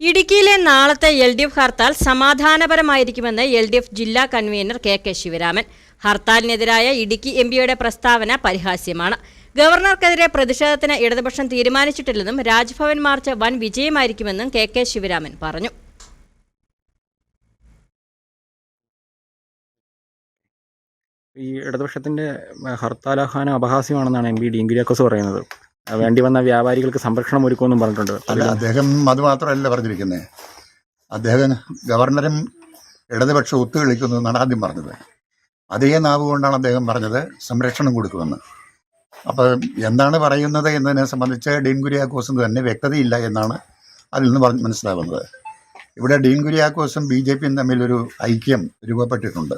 ഇടുക്കിയിലെ നാളത്തെ L D F hartal സമാധാനപരമായിരിക്കുമെന്ന് എൽ ഡി എഫ് ജില്ലാ കൺവീനർ കെ കെ ശിവരാമൻ. ഹർത്താലിനെതിരായ ഇടുക്കി എം പിയുടെ പ്രസ്താവന പരിഹാസ്യമാണ്. ഗവർണർക്കെതിരെ പ്രതിഷേധത്തിന് ഇടതുപക്ഷം തീരുമാനിച്ചിട്ടില്ലെന്നും രാജ്ഭവൻ മാർച്ച് വൻ വിജയമായിരിക്കുമെന്നും കെ കെ ശിവരാമൻ പറഞ്ഞു. ഈ ഇടതുപക്ഷത്തിന്റെ ഹർത്താലാഹ്വാനം അപഹാസ്യമാണെന്നാണ് എം പി ഡി കുര്യാക്കോസ് പറയുന്നത്. വേണ്ടി വന്ന വ്യാപാരികൾക്ക് സംരക്ഷണം ഒരുക്കുമെന്നും പറഞ്ഞിട്ടുണ്ട്. അല്ല അദ്ദേഹം അത് മാത്രമല്ല പറഞ്ഞിരിക്കുന്നത് അദ്ദേഹം ഗവർണറും ഇടതുപക്ഷ ഒത്തുകളിക്കുന്നു എന്നാണ് ആദ്യം പറഞ്ഞത്. അതേ നാവ് കൊണ്ടാണ് അദ്ദേഹം പറഞ്ഞത് സംരക്ഷണം കൊടുക്കുമെന്ന്. അപ്പോൾ എന്താണ് പറയുന്നത് എന്നതിനെ സംബന്ധിച്ച് ഡീൻ കുര്യാക്കോസിന് തന്നെ വ്യക്തതയില്ല എന്നാണ് അതിൽ നിന്ന് പറഞ്ഞ് മനസ്സിലാവുന്നത്. ഇവിടെ ഡീൻ കുര്യാക്കോസും ബി ജെ പിയും തമ്മിലൊരു ഐക്യം രൂപപ്പെട്ടിട്ടുണ്ട്.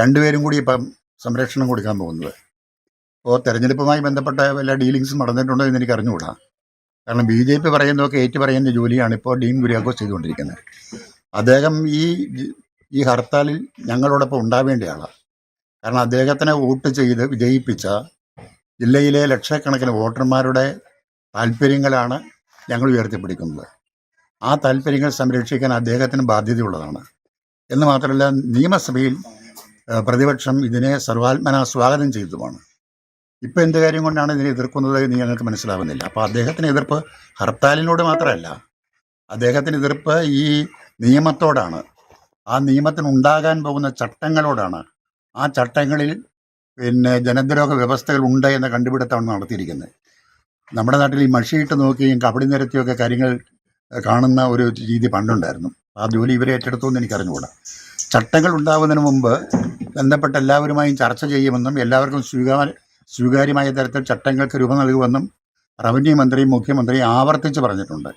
രണ്ടുപേരും കൂടി ഇപ്പം സംരക്ഷണം കൊടുക്കാൻ പോകുന്നത്. ഇപ്പോൾ തെരഞ്ഞെടുപ്പുമായി ബന്ധപ്പെട്ട വല്ല ഡീലിങ്സും നടന്നിട്ടുണ്ടോ എന്ന് എനിക്ക് അറിഞ്ഞുകൂടാ. കാരണം ബി ജെ പി പറയുന്നതൊക്കെ ഏറ്റു പറയുന്ന ജോലിയാണ് ഇപ്പോൾ ഡീൻ കുര്യാക്കോസ് ചെയ്തുകൊണ്ടിരിക്കുന്നത്. അദ്ദേഹം ഈ ഈ ഹർത്താലിൽ ഞങ്ങളോടൊപ്പം ഉണ്ടാവേണ്ട ആളാണ് കാരണം അദ്ദേഹത്തിനെ വോട്ട് ചെയ്ത് വിജയിപ്പിച്ച ജില്ലയിലെ ലക്ഷക്കണക്കിന് വോട്ടർമാരുടെ താല്പര്യങ്ങളാണ് ഞങ്ങൾ ഉയർത്തിപ്പിടിക്കുന്നത്. ആ താല്പര്യങ്ങൾ സംരക്ഷിക്കാൻ അദ്ദേഹത്തിന് ബാധ്യതയുള്ളതാണ്. എന്ന് മാത്രമല്ല നിയമസഭയിൽ പ്രതിപക്ഷം ഇതിനെ സർവാത്മന സ്വാഗതം ചെയ്തതുമാണ്. ഇപ്പം എന്ത് കാര്യം കൊണ്ടാണ് ഇതിനെ എതിർക്കുന്നത് എന്ന് ഞങ്ങൾക്ക് മനസ്സിലാവുന്നില്ല. അപ്പോൾ അദ്ദേഹത്തിന് എതിർപ്പ് ഹർത്താലിനോട് മാത്രമല്ല അദ്ദേഹത്തിന് എതിർപ്പ് ഈ നിയമത്തോടാണ്. ആ നിയമത്തിന് ഉണ്ടാകാൻ പോകുന്ന ചട്ടങ്ങളോടാണ്. ആ ചട്ടങ്ങളിൽ പിന്നെ ജനദ്രോഹ വ്യവസ്ഥകൾ ഉണ്ട് എന്ന കണ്ടുപിടുത്തമാണ് നടത്തിയിരിക്കുന്നത്. നമ്മുടെ നാട്ടിൽ ഈ മഷിയിട്ട് നോക്കിയും കബഡി നിരത്തിയൊക്കെ കാര്യങ്ങൾ കാണുന്ന ഒരു രീതി പണ്ടുണ്ടായിരുന്നു. ആ ജോലി ഇവരെ ഏറ്റെടുത്തു എന്ന് എനിക്ക് അറിഞ്ഞുകൂടാ ചട്ടങ്ങൾ ഉണ്ടാവുന്നതിന് മുമ്പ് ബന്ധപ്പെട്ട എല്ലാവരുമായും ചർച്ച ചെയ്യുമെന്നും എല്ലാവർക്കും സ്വീകാര സ്വീകാര്യമായ തരത്തിൽ ചട്ടങ്ങൾക്ക് രൂപം നൽകുമെന്നും റവന്യൂ മന്ത്രിയും മുഖ്യമന്ത്രിയും ആവർത്തിച്ച് പറഞ്ഞിട്ടുണ്ട്.